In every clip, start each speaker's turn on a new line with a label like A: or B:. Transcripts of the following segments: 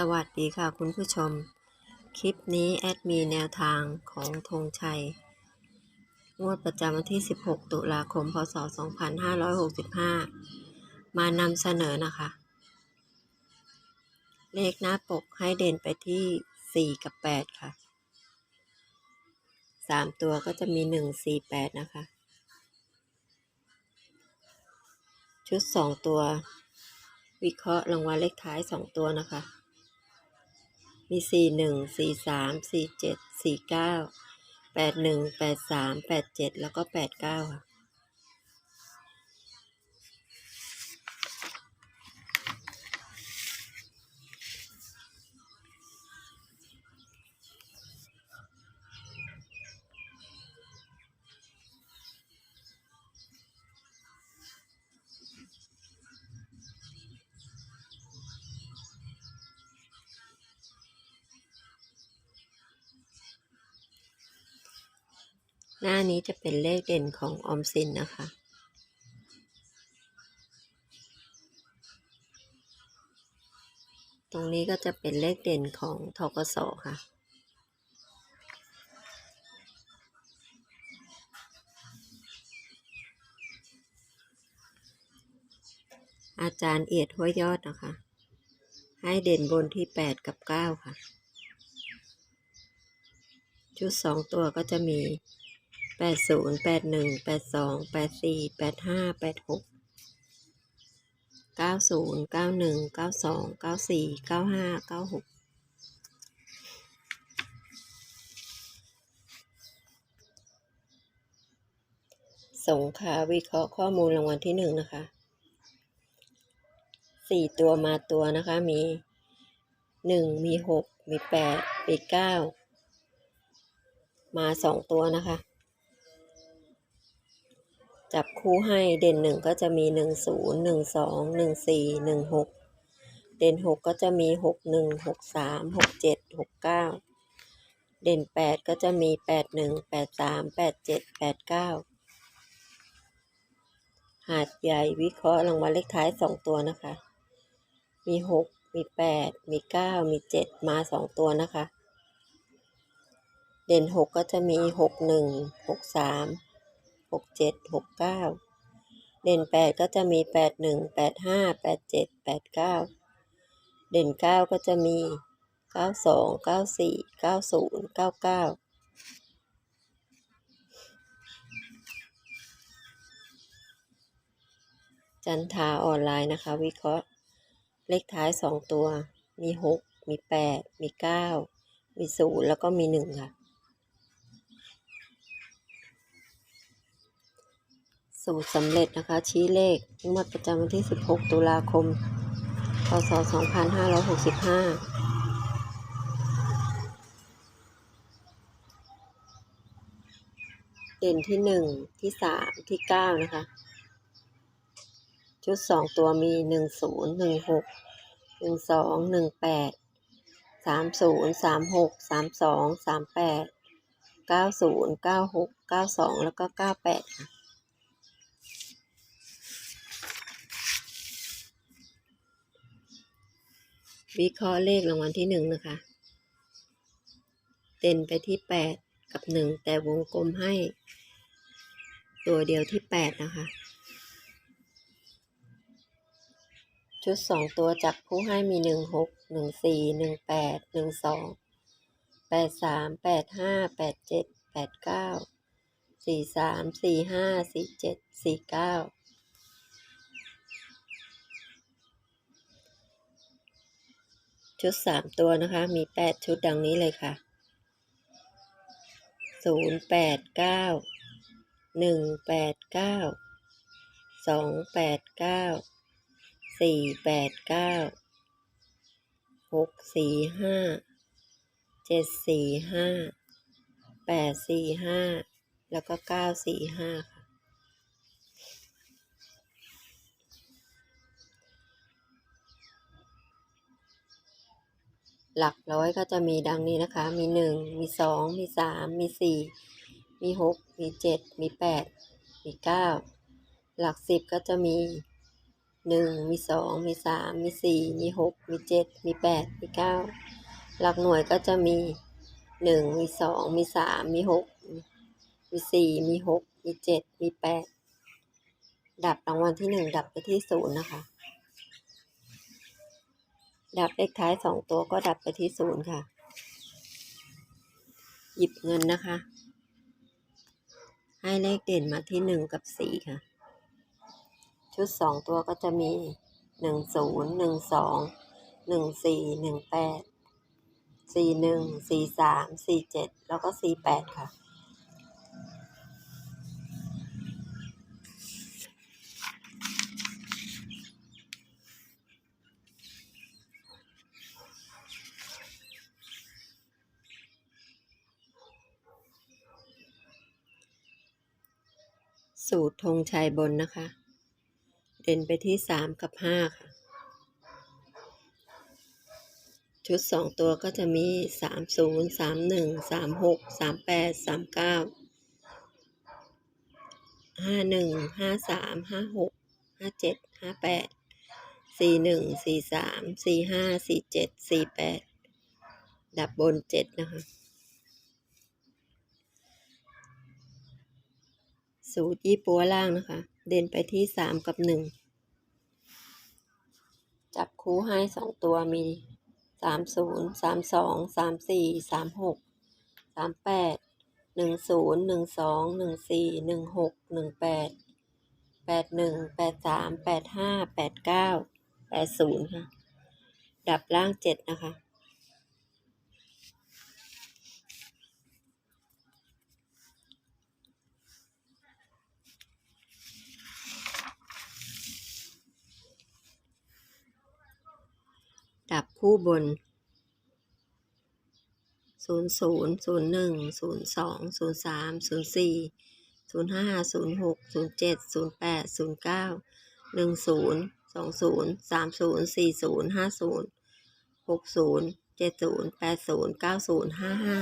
A: สวัสดีค่ะคุณผู้ชม คลิปนี้แอดมีแนวทางของธงชัย งวดประจำวันที่ 16 ตุลาคม พศ 2565 มานำเสนอนะคะ เลขหน้าปกให้เด่นไปที่ 4 กับ 8 ค่ะ 3 ตัวก็จะมี 1 4 8 นะคะ ชุด 2 ตัววิเคราะห์รางวัลเลขท้าย 2 ตัวนะคะ มีสี่หนึ่งสี่สามสี่เจ็ดสี่เก้าแปดหนึ่งแปดสามแปดเจ็ดแล้วก็แปดเก้าค่ะ หน้านี้จะเป็นเลขเด่นของออมสินนะคะ ตรงนี้ก็จะเป็นเลขเด่นของทกสค่ะอาจารย์เอียดห้วยยอดนะคะ ให้เด่นบนที่ 8 กับ 9 ค่ะ ชุด 2 ตัวก็จะมี 80 81 82 84 85 86 90 91 92 94 95 96สงขาวิเคราะห์ข้อมูลรางวัลที่หนึ่งนะคะสี่ตัวมาตัวนะคะมีหนึ่งมีหกมีแปดมีเก้ามาสองตัวนะคะ จับคู่ให้เด่นหนึ่งก็จะมีหนึ่งศูนย์หนึ่งสองหนึ่งสี่หนึ่งหกเด่นหกก็จะมีหกหนึ่งหกสามหกเจ็ดหกเก้าเด่นแปดก็จะมีแปดหนึ่งแปดสามแปดเจ็ดแปดเก้าหาดใหญ่วิเคราะห์รางวัลเลขท้ายสองตัวนะคะ มีหกมีแปดมีเก้ามีเจ็ดมาสองตัวนะคะ เด่นหกก็จะมีหกหนึ่งหกสาม หกเจ็ดหกเก้าเด่นแปดก็จะมีแปดหนึ่งแปดห้าแปดเจ็ดแปดเก้าเด่นเก้าก็จะมีเก้าสองเก้าสี่เก้าศูนย์เก้าเก้าจันทาออนไลน์นะคะ วิเคราะห์เลขท้ายสองตัว มีหกมีแปดมีเก้ามีศูนย์แล้วก็มีหนึ่งค่ะ สูตรสำเร็จนะคะ ชี้เลขงวดประจำวันที่ 16 ตุลาคม พศ 2565เด่นที่1ที่3ที่9นะคะ ชุด2ตัวมี10 16 12 18 30 36 32 38 90 96 92แล้วก็98ค่ะ วิเคราะห์เลขรางวัลที่หนึ่งนะคะ เด่นไปที่แปดกับหนึ่งแต่วงกลมให้ ตัวเดียวที่แปดนะคะ ชุดสองตัวจับผู้ให้มีหนึ่งหกหนึ่งสี่หนึ่งแปดหนึ่งสองแปดสามแปดห้าแปดเจ็ดแปดเก้าสี่สามสี่ห้าสี่เจ็ดสี่เก้า ชุดสามตัวนะคะ มีแปดชุดดังนี้เลยค่ะศูนย์แปดเก้าหนึ่งแปดเก้าสองแปดเก้าสี่แปดเก้าหกสี่ห้าเจ็ดสี่ห้าแปดสี่ห้าแล้วก็เก้าสี่ห้าค่ะ หลักร้อยก็จะมีดังนี้นะคะ มีหนึ่ง มีสอง มีสาม มีสี่ มีหก มีเจ็ด มีแปด มีเก้า หลักสิบก็จะมีหนึ่ง มีสอง มีสาม มีสี่ มีหก มีเจ็ด มีแปด มีเก้า หลักหน่วยก็จะมีหนึ่ง มีสอง มีสาม มีหก มีสี่ มีหก มีเจ็ด มีแปด ดับรางวัลที่หนึ่งดับไปที่ศูนย์นะคะ ดับเลขท้ายสองตัวก็ดับไปที่ศูนย์ค่ะ หยิบเงินนะคะ ให้เลขเด่นมาที่หนึ่งกับสี่ค่ะ ชุดสองตัวก็จะมีหนึ่งศูนย์หนึ่งสองหนึ่งสี่หนึ่งแปดสี่หนึ่งสี่สามสี่เจ็ดแล้วก็สี่แปดค่ะ สูตรธงชัยบนนะคะ เด่นไปที่สามกับห้าค่ะ ชุดสองตัวก็จะมีสามศูนย์สามหนึ่งสามหกสามแปดสามเก้าห้าหนึ่งห้าสามห้าหกห้าเจ็ดห้าแปดสี่หนึ่งสี่สามสี่ห้าสี่เจ็ดสี่แปดดับบนเจ็ดนะคะ สูตรยี่ปัวล่างนะคะ เด่นไปที่สามกับหนึ่งจับคู่ให้สองตัวมีสามศูนย์สามสองสามสี่สามหกสามแปดหนึ่งศูนย์หนึ่งสองหนึ่งสี่หนึ่งหกหนึ่งแปดแปดหนึ่งแปดสามแปดห้าแปดเก้าแปดศูนย์ค่ะ ดับล่างเจ็ดนะคะ ดับคู่บน ศูนย์ศูนย์ศูนย์หนึ่งศูนย์สองศูนย์สามศูนย์สี่ศูนย์ห้าศูนย์หกศูนย์เจ็ดศูนย์แปดศูนย์เก้าหนึ่งศูนย์สองศูน ย์สามศูนย์สี่ศูนย์ห้าศูนย์หกศูนย์เจ็ดศูนย์แปดศูนย์เก้าศูนย์ห้าห้า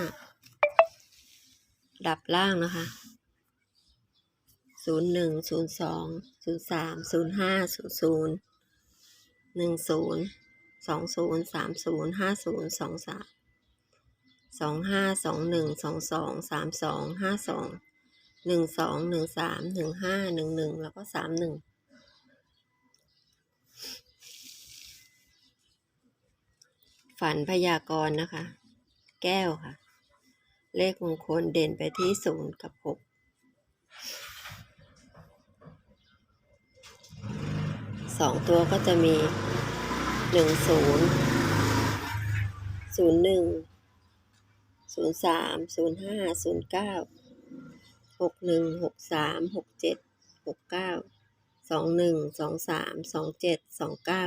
A: ดับล่างนะคะศูนย์หนึ่งศูนย์สองศูนย์ สองศูนย์สามศูนย์ห้าศูนย์สองสามสองห้าสองหนึ่งสองสองสามสองห้าสองหนึ่งสองหนึ่งสามหนึ่งห้าหนึ่งหนึ่งแล้วก็สามหนึ่งฝันพยากรณ์นะคะ แก้วค่ะ เลขมงคลเด่นไปที่ศูนย์กับหกสองตัวก็จะมี หนึ่งศูนย์ศูนย์หนึ่งศูนย์สามศูนย์ห้าศูนย์เก้าหกหนึ่งหกสามหกเจ็ดหกเก้าสองหนึ่งสองสามสองเจ็ดสองเก้า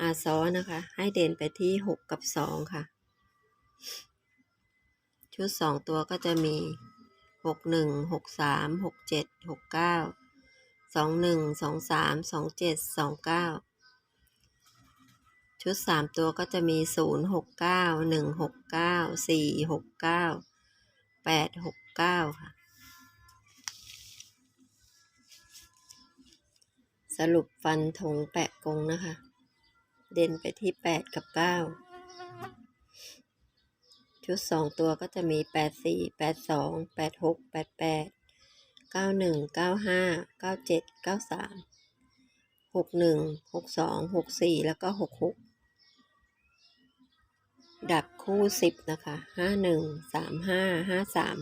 A: อาซอนะคะ ให้เด่นไปที่หกกับสองค่ะ ชุดสองตัวก็จะมี หกหนึ่งหกสามหกเจ็ดหกเก้าสองหนึ่งสองสามสองเจ็ดสองเก้าชุดสามตัวก็จะมีศูนย์หกเก้าหนึ่งหกเก้าสี่หกเก้าแปดหกเก้าค่ะ สรุปฟันธงแปะกงนะคะ เด่นไปที่แปดกับเก้า ชุดสองตัวก็จะมีแปดสี่แปดสองแปดหกแปดแปดเก้าหนึ่งเก้าห้าเก้าเจ็ดเก้าสามหกหนึ่งหกสองหกสี่แล้วก็หกหกดับคู่สิบนะคะห้าหนึ่งสามห้าห้าสาม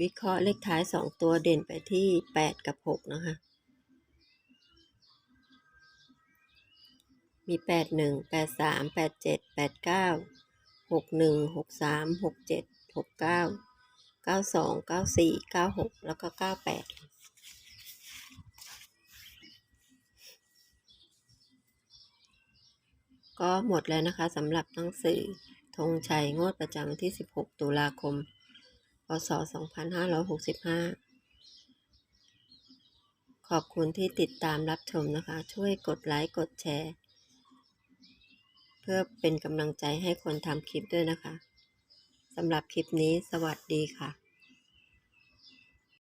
A: วิเคราะห์เลขท้ายสองตัวเด่นไปที่แปดกับหกนะคะ มีแปดหนึ่งแปดสามแปดเจ็ดแปดเก้าหกหนึ่งหกสามหกเจ็ดหกเก้าเก้าสองเก้าสี่เก้าหกแล้วก็เก้าแปดก็หมดแล้วนะคะสำหรับหนังสือธงชัยงวดประจำที่ 16 ตุลาคม พศ 2565 ขอบคุณที่ติดตามรับชมนะคะ ช่วยกดไลค์ กดแชร์ พื่อเป็นกำลังใจให้คนทำคลิปด้วยนะคะสำหรับคลิปนี้สวัสดีค่ะ